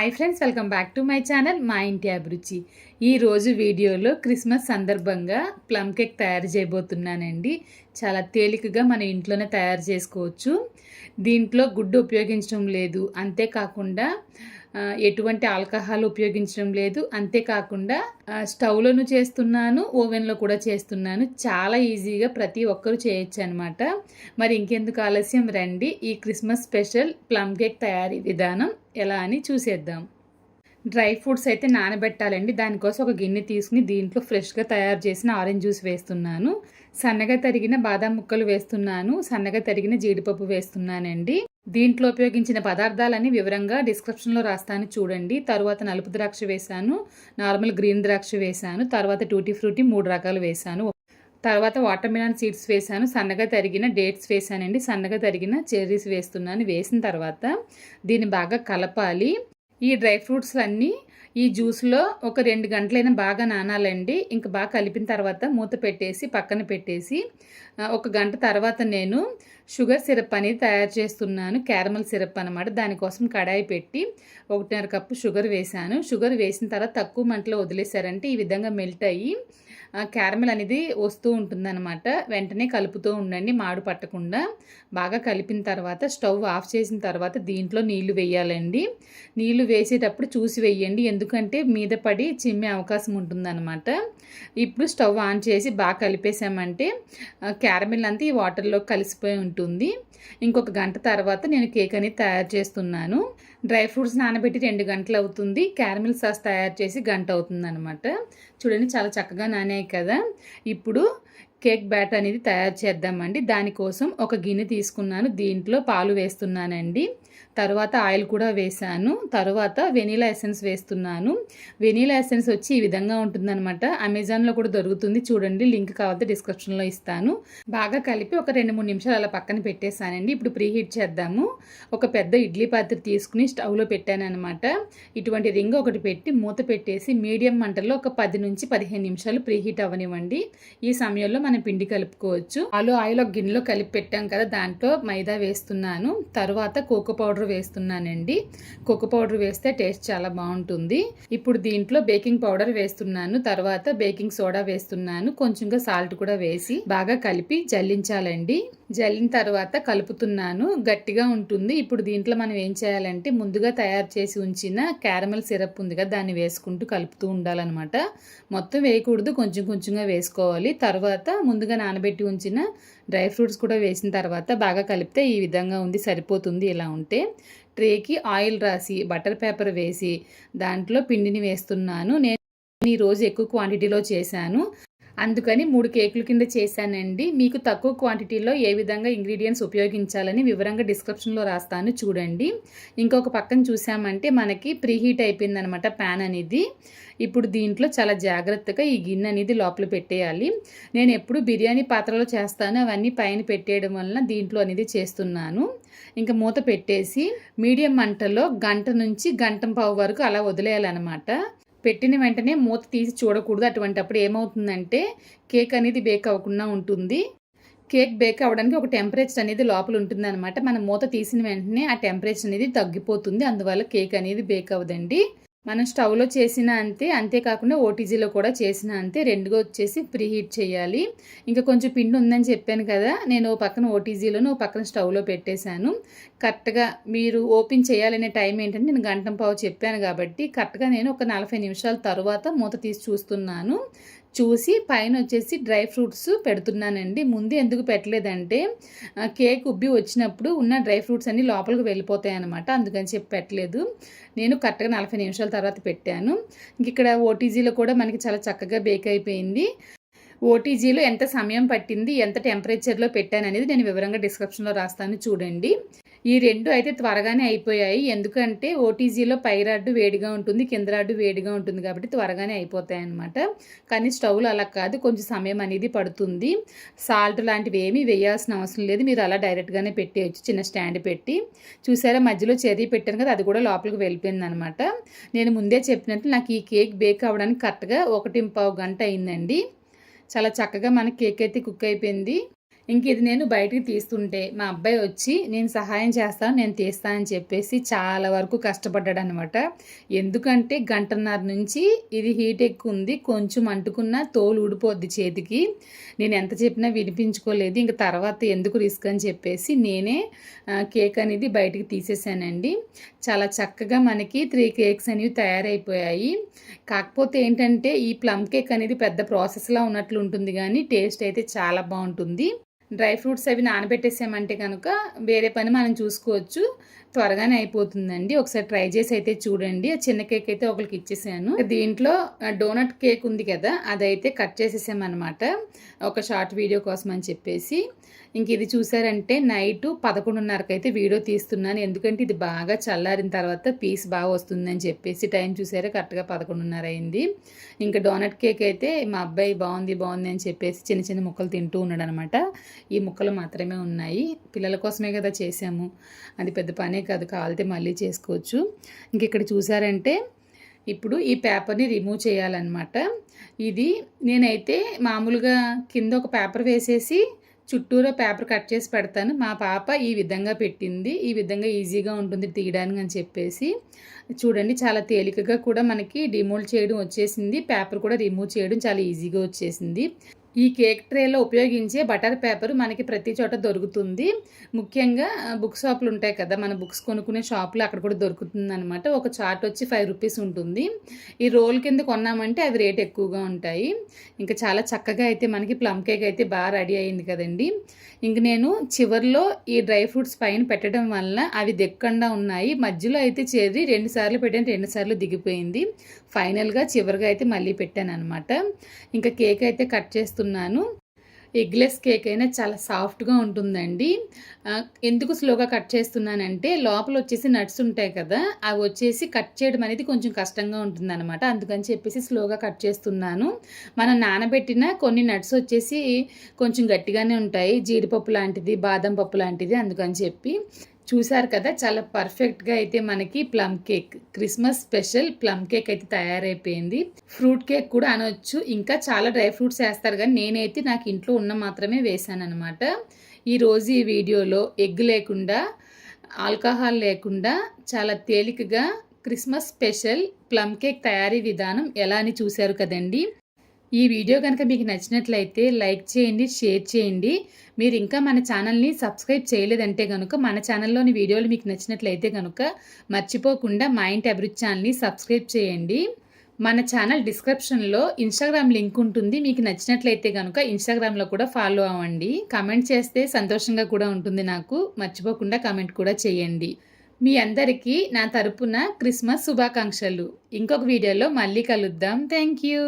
Hi friends welcome back to my channel మా ఇంటి అభిరుచి. ఈరోజు వీడియోలో క్రిస్మస్ సందర్భంగా ప్లమ్ కేక్ తయారు చేయబోతున్నానండి. చాలా తేలికగా మన ఇంట్లోనే తయారు చేసుకోవచ్చు. దీంట్లో గుడ్డు ఉపయోగించడం లేదు. అంతేకాకుండా ఎటువంటి ఆల్కహాల్ ఉపయోగించడం లేదు. అంతేకాకుండా స్టవ్లోను చేస్తున్నాను ఓవెన్లో కూడా చేస్తున్నాను. చాలా ఈజీగా ప్రతి ఒక్కరూ చేయొచ్చు అనమాట మరి ఇంకెందుకు ఆలస్యం? రండి. ఈ క్రిస్మస్ స్పెషల్ ప్లమ్ కేక్ తయారీ విధానం ఎలా అని చూసేద్దాం. డ్రై ఫ్రూట్స్ అయితే నానబెట్టాలండి. దానికోసం ఒక గిన్నె తీసుకుని దీంట్లో ఫ్రెష్గా తయారు చేసిన ఆరెంజ్ జ్యూస్ వేస్తున్నాను. సన్నగా తరిగిన బాదం ముక్కలు వేస్తున్నాను. సన్నగా తరిగిన జీడిపప్పు వేస్తున్నానండి. దీంట్లో ఉపయోగించిన పదార్థాలన్నీ వివరంగా డిస్క్రిప్షన్లో రాస్తాను చూడండి. తర్వాత నలుపు ద్రాక్ష వేశాను నార్మల్ గ్రీన్ ద్రాక్ష వేశాను తర్వాత టూటీ ఫ్రూటీ మూడు రకాలు వేశాను. తర్వాత వాటర్మిలాన్ సీడ్స్ వేసాను సన్నగా తరిగిన డేట్స్ వేసానండి సన్నగా తరిగిన చెర్రీస్ వేస్తున్నాను. వేసిన తర్వాత దీన్ని బాగా కలపాలి. ఈ డ్రై ఫ్రూట్స్ అన్నీ ఈ జ్యూస్లో ఒక రెండు గంటలైనా బాగా నానాలండి. ఇంకా బాగా కలిపిన తర్వాత మూత పెట్టేసి పక్కన పెట్టేసి ఒక గంట తర్వాత నేను షుగర్ సిరప్ అనేది తయారు చేస్తున్నాను. క్యారమల్ సిరప్ అనమాట దానికోసం కడాయి పెట్టి ఒకటిన్నర కప్పు షుగర్ వేసాను షుగర్ వేసిన తర్వాత తక్కువ మంటలో వదిలేశారంటే ఈ విధంగా మెల్ట్ అయ్యి క్యారమెల్ అనేది వస్తూ ఉంటుందన్నమాట. వెంటనే కలుపుతూ ఉండండి మాడు పట్టకుండా. బాగా కలిపిన తర్వాత స్టవ్ ఆఫ్ చేసిన తర్వాత దీంట్లో నీళ్ళు వేయాలండి. నీళ్ళు వేసేటప్పుడు చూసి వేయండి. ఎందుకంటే మీద పడి చిమ్మే అవకాశం ఉంటుందన్నమాట. ఇప్పుడు స్టవ్ ఆన్ చేసి బాగా కలిపేసామంటే క్యారమిల్ క్యారమెల్ అంతా ఈ వాటర్లో కలిసిపోయి ఉంటుంది. ఇంకొక గంట తర్వాత నేను కేక్ అనేది తయారు చేస్తున్నాను. డ్రై ఫ్రూట్స్ నానబెట్టి రెండు గంటలు అవుతుంది. క్యారమిల్ సాస్ తయారు చేసి గంట అవుతుంది అనమాట చూడండి చాలా చక్కగా నానాయి కదా. ఇప్పుడు కేక్ బ్యాటర్ అనేది తయారు చేద్దామండి. దానికోసం ఒక గిన్నె తీసుకున్నాను. దీంట్లో పాలు వేస్తున్నానండి. తర్వాత ఆయిల్ కూడా వేసాను తర్వాత వెనీలా ఎసెన్స్ వేస్తున్నాను. వెనీలా ఎసెన్స్ వచ్చి ఈ విధంగా ఉంటుందన్నమాట. అమెజాన్లో కూడా దొరుకుతుంది. చూడండి లింక్ కావాలంటే డిస్క్రిప్షన్లో ఇస్తాను. బాగా కలిపి ఒక రెండు మూడు నిమిషాలు అలా పక్కన పెట్టేశానండి. ఇప్పుడు ప్రీ హీట్ చేద్దాము. ఒక పెద్ద ఇడ్లీ పాత్ర తీసుకుని స్టవ్లో పెట్టాను అనమాట ఇటువంటి రింగ్ ఒకటి పెట్టి మూత పెట్టేసి మీడియం మంటలో ఒక పది నుంచి పదిహేను నిమిషాలు ప్రీ హీట్ అవ్వనివ్వండి. ఈ సమయంలో మనం పిండి కలుపుకోవచ్చు. ఆలు ఆయిల్ ఒక గిన్నెలో కలిపి పెట్టాం కదా దాంట్లో మైదా వేస్తున్నాను. తర్వాత కోకో పౌడర్ వేస్తున్నానండి. కోకో పౌడర్ వేస్తే టేస్ట్ చాలా బాగుంటుంది. ఇప్పుడు దీంట్లో బేకింగ్ పౌడర్ వేస్తున్నాను. తర్వాత బేకింగ్ సోడా వేస్తున్నాను. కొంచెంగా సాల్ట్ కూడా వేసి బాగా కలిపి జల్లించాలండి. జల్లిన తర్వాత కలుపుతున్నాను. గట్టిగా ఉంటుంది. ఇప్పుడు దీంట్లో మనం ఏం చేయాలంటే ముందుగా తయారు చేసి ఉంచిన క్యారమల్ సిరప్ ఉంది కదా దాన్ని వేసుకుంటూ కలుపుతూ ఉండాలన్నమాట. మొత్తం వేయకూడదు. కొంచెం కొంచెంగా వేసుకోవాలి. తర్వాత ముందుగా నానబెట్టి ఉంచిన డ్రై ఫ్రూట్స్ కూడా వేసిన తర్వాత బాగా కలిపితే ఈ విధంగా ఉంది సరిపోతుంది. ఇలా ఉంటే ట్రేకి ఆయిల్ రాసి బటర్ పేపర్ వేసి దాంట్లో పిండిని వేస్తున్నాను. నేను ఈరోజు ఎక్కువ క్వాంటిటీలో చేశాను. అందుకని మూడు కేకుల కింద చేశానండి. మీకు తక్కువ క్వాంటిటీలో ఏ విధంగా ఇంగ్రీడియంట్స్ ఉపయోగించాలని వివరంగా డిస్క్రిప్షన్లో రాస్తాను చూడండి. ఇంకొక పక్కన చూసామంటే మనకి ప్రీహీట్ అయిపోయిందనమాట ప్యాన్ అనేది. ఇప్పుడు దీంట్లో చాలా జాగ్రత్తగా ఈ గిన్నె అనేది లోపల పెట్టేయాలి. నేను ఎప్పుడు బిర్యానీ పాత్రలో చేస్తాను అవన్నీ పైన పెట్టేయడం వలన దీంట్లో అనేది చేస్తున్నాను. ఇంకా మూత పెట్టేసి మీడియం మంటలో గంట నుంచి గంట పావు వరకు అలా వదిలేయాలన్నమాట. పెట్టిన వెంటనే మూత తీసి చూడకూడదు. అటువంటప్పుడు ఏమవుతుందంటే కేక్ అనేది బేక్ అవ్వకుండా ఉంటుంది. కేక్ బేక్ అవ్వడానికి ఒక టెంపరేచర్ అనేది లోపల ఉంటుంది అనమాట మనం మూత తీసిన వెంటనే ఆ టెంపరేచర్ అనేది తగ్గిపోతుంది. అందువల్ల కేక్ అనేది బేక్ అవ్వదండి. మనం స్టవ్లో చేసిన అంతే అంతేకాకుండా ఓటీజీలో కూడా చేసిన అంతే. రెండుగా వచ్చేసి ప్రీ హీట్ చేయాలి. ఇంకా కొంచెం పిండి ఉందని చెప్పాను కదా నేను ఓ పక్కన ఓటీజీలోను ఓ పక్కన స్టవ్లో పెట్టేశాను. కరెక్ట్గా మీరు ఓపెన్ చేయాలనే టైం ఏంటంటే నేను గంటం పావు చెప్పాను కాబట్టి కరెక్ట్గా నేను ఒక నలభై నిమిషాల తర్వాత మూత తీసి చూస్తున్నాను. చూసి పైన వచ్చేసి డ్రై ఫ్రూట్స్ పెడుతున్నానండి. ముందు ఎందుకు పెట్టలేదంటే కేక్ ఉబ్బి వచ్చినప్పుడు ఉన్న డ్రై ఫ్రూట్స్ అన్నీ లోపలికి వెళ్ళిపోతాయి అనమాట అందుకని చెప్పి పెట్టలేదు. నేను కరెక్ట్గా నలభై నిమిషాల తర్వాత పెట్టాను. ఇంక ఇక్కడ ఓటీజీలో కూడా మనకి చాలా చక్కగా బేక్ అయిపోయింది. ఓటీజీలో ఎంత సమయం పట్టింది ఎంత టెంపరేచర్లో పెట్టాను అనేది నేను వివరంగా డిస్క్రిప్షన్లో రాస్తాను చూడండి. ఈ రెండు అయితే త్వరగానే అయిపోయాయి. ఎందుకంటే ఓటీజీలో పై రాడ్డు వేడిగా ఉంటుంది కింద రాడ్డు వేడిగా ఉంటుంది కాబట్టి త్వరగానే అయిపోతాయి అనమాట కానీ స్టవ్లో అలా కాదు కొంచెం సమయం అనేది పడుతుంది. సాల్ట్ లాంటివి ఏమీ వేయాల్సిన అవసరం లేదు. మీరు అలా డైరెక్ట్గానే పెట్టేయచ్చు చిన్న స్టాండ్ పెట్టి. చూసారా మధ్యలో చెర్రీ పెట్టాను కదా అది కూడా లోపలికి వెళ్ళిపోయింది అనమాట నేను ముందే చెప్పినట్టు నాకు ఈ కేక్ బేక్ అవ్వడానికి కరెక్ట్గా ఒకటి పావు గంట అయిందండి. చాలా చక్కగా మన కేక్ అయితే కుక్ అయిపోయింది. ఇంక ఇది నేను బయటికి తీస్తుంటే మా అబ్బాయి వచ్చి నేను సహాయం చేస్తాను నేను తీస్తానని చెప్పేసి చాలా వరకు కష్టపడ్డాడు అనమాట ఎందుకంటే గంటన్నర నుంచి ఇది హీట్ ఎక్కువ ఉంది కొంచెం అంటుకున్న తోలు ఊడిపోద్ది చేతికి. నేను ఎంత చెప్పినా వినిపించుకోలేదు. ఇంక తర్వాత ఎందుకు రిస్క్ అని చెప్పేసి నేనే కేక్ అనేది బయటికి తీసేసానండి. చాలా చక్కగా మనకి త్రీ కేక్స్ అనేవి తయారైపోయాయి. కాకపోతే ఏంటంటే ఈ ప్లమ్ కేక్ అనేది పెద్ద ప్రాసెస్లా ఉన్నట్లు ఉంటుంది కానీ టేస్ట్ అయితే చాలా బాగుంటుంది. డ్రై ఫ్రూట్స్ అవి నానబెట్టేసామంటే కనుక వేరే పని మనం చూసుకోవచ్చు. త్వరగానే అయిపోతుందండి. ఒకసారి ట్రై చేసి అయితే చూడండి. ఆ చిన్న కేక్ అయితే ఒకరికి ఇచ్చేసాను. దీంట్లో డోనట్ కేక్ ఉంది కదా అదైతే కట్ చేసేసామన్నమాట. ఒక షార్ట్ వీడియో కోసం అని చెప్పేసి. ఇంక ఇది చూసారంటే నైట్ పదకొండున్నరకు అయితే వీడియో తీస్తున్నాను. ఎందుకంటే ఇది బాగా చల్లారిన తర్వాత పీస్ బాగా వస్తుందని చెప్పేసి టైం చూసారా? కరెక్ట్గా పదకొండున్నర అయింది. ఇంకా డోనట్ కేక్ అయితే మా అబ్బాయి బాగుంది బాగుంది అని చెప్పేసి చిన్న చిన్న ముక్కలు తింటూ ఉన్నాడు అనమాట ఈ ముక్కలు మాత్రమే ఉన్నాయి. పిల్లల కోసమే కదా చేసాము అది పెద్ద పనే కాదు. కావాలితే మళ్ళీ చేసుకోవచ్చు. ఇంక ఇక్కడ చూసారంటే ఇప్పుడు ఈ పేపర్ని రిమూవ్ చేయాలన్నమాట. ఇది నేనైతే మామూలుగా కింద ఒక పేపర్ వేసేసి చుట్టూరా పేపర్ కట్ చేసి పెడతాను. మా పాప ఈ విధంగా పెట్టింది. ఈ విధంగా ఈజీగా ఉంటుంది తీయడానికి అని చెప్పేసి. చూడండి చాలా తేలికగా కూడా మనకి డిమోల్డ్ చేయడం వచ్చేసింది. పేపర్ కూడా రిమూవ్ చేయడం చాలా ఈజీగా వచ్చేసింది. ఈ కేక్ ట్రేలో ఉపయోగించే బటర్ పేపర్ మనకి ప్రతి చోట దొరుకుతుంది. ముఖ్యంగా బుక్ షాపులు ఉంటాయి కదా మన బుక్స్ కొనుక్కునే షాపులు అక్కడ కూడా దొరుకుతుంది అనమాట ఒక చార్ట్ వచ్చి ఫైవ్ రూపీస్ ఉంటుంది. ఈ రోల్ కింద కొన్నామంటే అవి రేట్ ఎక్కువగా ఉంటాయి. ఇంకా చాలా చక్కగా అయితే మనకి ప్లమ్ కేక్ అయితే బాగా రెడీ అయింది కదండి. ఇంక నేను చివరిలో ఈ డ్రై ఫ్రూట్స్ పైన పెట్టడం వల్ల అవి దిక్కకుండా ఉన్నాయి. మధ్యలో అయితే చేరి రెండు సార్లు పెట్టాను రెండు సార్లు దిగిపోయింది. ఫైనల్గా చివరిగా అయితే మళ్ళీ పెట్టాను అనమాట ఇంకా కేక్ అయితే కట్ చేస్తున్నాను. ఎగ్లెస్ కేక్ అయినా చాలా సాఫ్ట్గా ఉంటుందండి. ఎందుకు స్లోగా కట్ చేస్తున్నానంటే లోపల వచ్చేసి నట్స్ ఉంటాయి కదా అవి వచ్చేసి కట్ చేయడం అనేది కొంచెం కష్టంగా ఉంటుంది అనమాట అందుకని చెప్పేసి స్లోగా కట్ చేస్తున్నాను. మనం నానబెట్టిన కొన్ని నట్స్ వచ్చేసి కొంచెం గట్టిగానే ఉంటాయి. జీడిపప్పు లాంటిది బాదం పప్పు లాంటిది అందుకని చెప్పి. చూసారు కదా చాలా పర్ఫెక్ట్గా అయితే మనకి plum cake Christmas special plum cake అయితే తయారైపోయింది. ఫ్రూట్ కేక్ కూడా అనొచ్చు. ఇంకా చాలా డ్రై ఫ్రూట్స్ వేస్తారు కానీ నేనైతే నాకు ఇంట్లో ఉన్న మాత్రమే వేసాను అనమాట ఈరోజు ఈ వీడియోలో ఎగ్ లేకుండా ఆల్కహాల్ లేకుండా చాలా తేలికగా క్రిస్మస్ స్పెషల్ ప్లమ్ కేక్ తయారీ విధానం ఎలా అని చూశారు కదండీ. ఈ వీడియో కనుక మీకు నచ్చినట్లయితే లైక్ చేయండి షేర్ చేయండి. మీరు ఇంకా మన ఛానల్ని సబ్స్క్రైబ్ చేయలేదంటే కనుక మన ఛానల్లోని వీడియోలు మీకు నచ్చినట్లయితే కనుక మర్చిపోకుండా మా ఇంటి అభివృద్ధి ఛానల్ని సబ్స్క్రైబ్ చేయండి. మన ఛానల్ డిస్క్రిప్షన్లో ఇన్స్టాగ్రామ్ లింక్ ఉంటుంది. మీకు నచ్చినట్లయితే కనుక ఇన్స్టాగ్రామ్లో కూడా ఫాలో అవ్వండి. కమెంట్ చేస్తే సంతోషంగా కూడా ఉంటుంది నాకు. మర్చిపోకుండా కమెంట్ కూడా చేయండి. మీ అందరికీ నా తరపున క్రిస్మస్ శుభాకాంక్షలు. ఇంకొక వీడియోలో మళ్ళీ కలుద్దాం. Thank you.